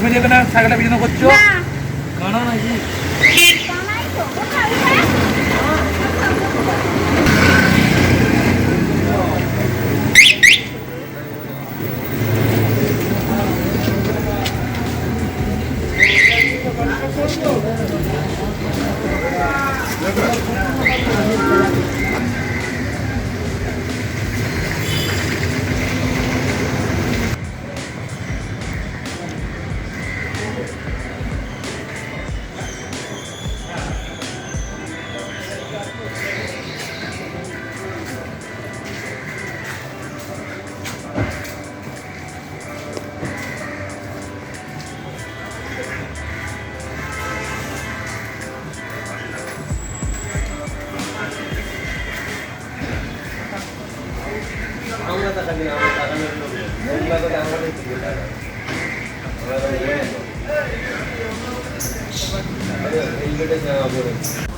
তুমি যেখানে না ছাগলটা বিছানা করছ? না। কানা নাকি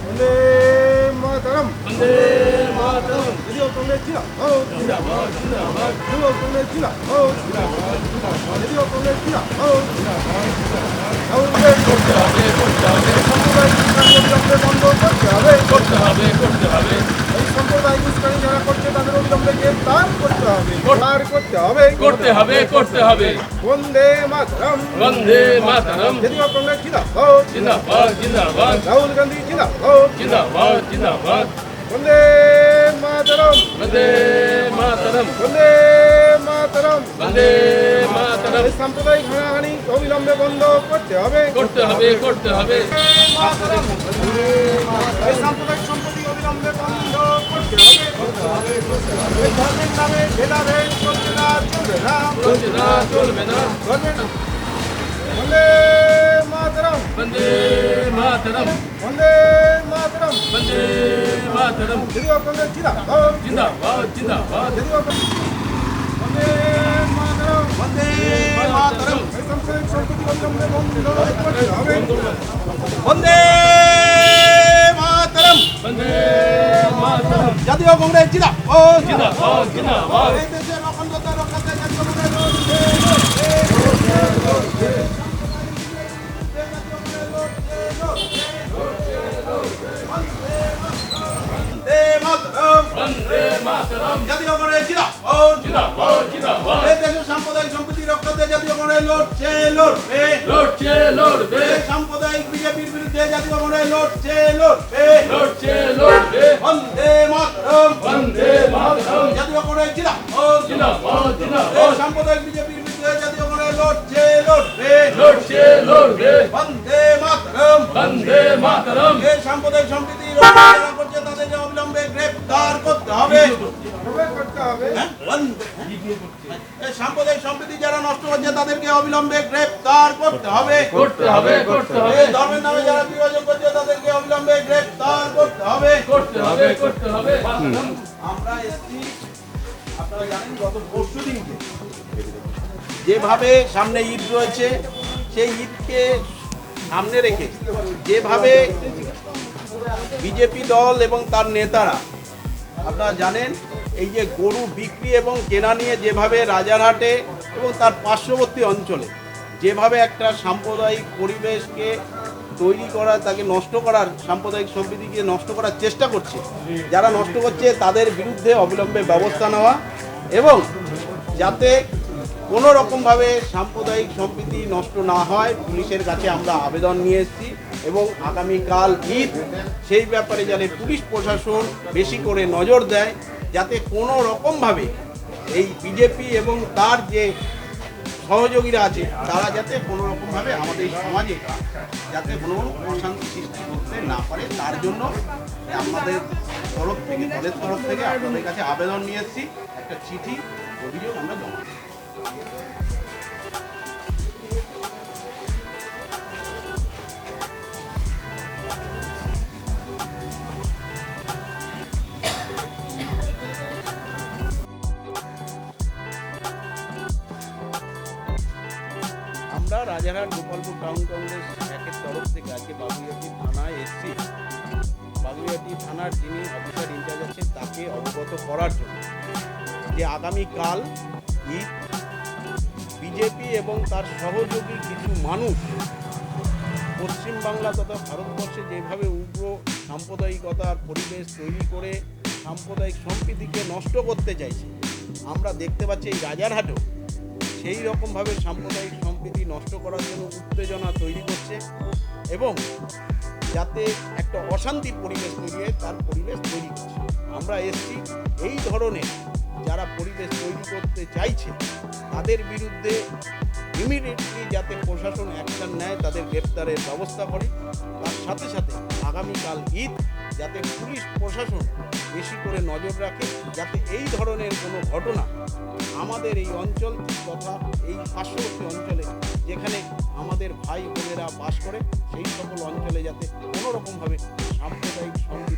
বন্দে মাতরম বন্দে মাতরম যদিও কংগ্রেস ছিল ও জিন্দাবাদ জিন্দাবাদ যদিও কংগ্রেস ছিল ও জিন্দাবাদ জিন্দাবাদ যদিও কংগ্রেস ছিল ও জিন্দাবাদ জিন্দাবাদ করতে হবে করতে হবে সাম্প্রদায়িক উস্কানি অবিলম্বে বন্ধ করতে হবে করতে হবে করতে হবে এই সাম্প্রদায়িক উস্কানি যারা করছে তাদের অবিলম্বে গ্রেফতার করতে হবে গ্রেফতার করতে হবে। করতে হবে করতে হবে। বন্দে মাতরম। বন্দে মাতরম। যদিও কংগ্রেস জিন্দাবাদ। জিন্দাবাদ রাহুল গান্ধী ও জিন্দাবাদ জিন্দাবাদ। বন্দে মাতরম। বন্দে মাতরম। বন্দে মাতরম। বন্দে মাতরম। সাম্প্রদায়িক হানাহানি অবিলম্বে বন্ধ করতে হবে। করতে হবে করতে হবে। সাম্প্রদায়িক মাতরম। বন্দে মাতরম মাতরম বন্দে মাতরম যদিও কংগ্রেস ছিল ও জিন্দাবাদ জিন্দাবাদ যদিও বন্দে মাতরম বন্দে মাতরম এই সাম্প্রদায়িক সম্পত্তি জাতীয় কংগ্রেস জিলা জাতীয় কংগ্রেস জিলা সাম্প্রদায়িক সম্পত্তি রক্ষাতে জাতীয় কংগ্রেস লড়ছে লড়বে। লড়ছে লড়বে। সাম্প্রদায়িক বিজেপির বিরুদ্ধে জাতীয় কংগ্রেস লড়ছে লড়বে। লড়ছে সাম্প্রদায়িক বিজেপির বিরুদ্ধে জাতীয় কংগ্রেস লড়ছে লড়বে। লড়ছে লড়বে। বন্দে মাতরম। বন্দে মাতরম। এই সাম্প্রদায়িক সম্প্রীতি রক্ষা করছে তাদেরকে অবিলম্বে গ্রেফতার করতে হবে। হ্যাঁ? সাম্প্রদায়িক সম্প্রীতি যারা নষ্ট করছে তাদেরকে অবিলম্বে গ্রেফতার করতে হবে। করতে হবে করতে হবে। ধর্মের নামে যারা বিভাজন করছে তাদেরকে অবিলম্বে গ্রেফতার করতে হবে। করতে হবে করতে হবে। আমরা এসছি যেভাবে সামনে ঈদ রয়েছে, সেই ঈদকে সামনে রেখে যেভাবে বিজেপি দল এবং তার নেতারা, আপনারা জানেন, এই যে গরু বিক্রি এবং কেনা নিয়ে যেভাবে রাজারহাটে এবং তার পার্শ্ববর্তী অঞ্চলে যেভাবে একটা সাম্প্রদায়িক পরিবেশকে তৈরি করা, তাকে নষ্ট করার, সাম্প্রদায়িক সম্প্রীতিকে নষ্ট করার চেষ্টা করছে। যারা নষ্ট করছে, তাদের বিরুদ্ধে অবিলম্বে ব্যবস্থা নেওয়া এবং যাতে কোনো রকমভাবে সাম্প্রদায়িক সম্প্রীতি নষ্ট না হয়, পুলিশের কাছে আমরা আবেদন নিয়ে এসেছি এবং আগামীকাল ঈদ, সেই ব্যাপারে যাতে পুলিশ প্রশাসন বেশি করে নজর দেয়, যাতে কোনো রকমভাবে এই বিজেপি এবং তার যে সহযোগীরা আছে, তারা যাতে কোনো রকমভাবে আমাদের এই সমাজে যাতে কোনো অশান্তি সৃষ্টি করতে না পারে, তার জন্য আমাদের তরফ থেকে, দলের তরফ থেকে আপনাদের কাছে আবেদন নিয়ে এসেছি। একটা চিঠি, অভিযোগ আমরা জমা আমরা রাজারহাট গোপালপুর টাউন কংগ্রেস একের তরফ থেকে আজকে বাগুইয়াটি থানায় এসেছি। বাগুইয়াটি থানার যিনি অফিসার ইনচার্জ আছেন, তাকে অবগত করার জন্য যে আগামীকাল ঈদ, বিজেপি এবং তার সহযোগী কিছু মানুষ পশ্চিমবাংলা তথা ভারতবর্ষে যেভাবে উগ্র সাম্প্রদায়িকতার পরিবেশ তৈরি করে সাম্প্রদায়িক সম্প্রীতিকে নষ্ট করতে চাইছে, আমরা দেখতে পাচ্ছি এই রাজারহাটেও সেই রকমভাবে সাম্প্রদায়িক সম্প্রীতি নষ্ট করার জন্য উত্তেজনা তৈরি করছে এবং যাতে একটা অশান্তির পরিবেশ তৈরি হয়, তার পরিবেশ তৈরি করছে। আমরা এসছি এই ধরনের যারা পরিবেশ তৈরি করতে চাইছে, তাদের বিরুদ্ধে ইমিডিয়েটলি যাতে প্রশাসন অ্যাকশন নেয়, তাদের গ্রেপ্তারের ব্যবস্থা করে। তার সাথে সাথে আগামীকাল ঈদ, যাতে পুলিশ প্রশাসন বেশি করে নজর রাখে যাতে এই ধরনের কোনো ঘটনা আমাদের এই অঞ্চল তথা এই পার্শ্ববর্তী অঞ্চলে যেখানে আমাদের ভাই বোনেরা বাস করে, সেই সকল অঞ্চলে যাতে কোনো রকমভাবে সাম্প্রদায়িক হ্যাঁ কি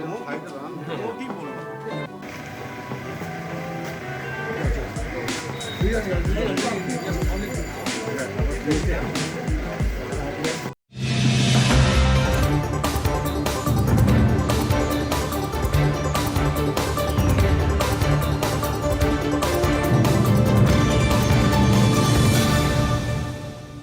Yeah, yeah, yeah.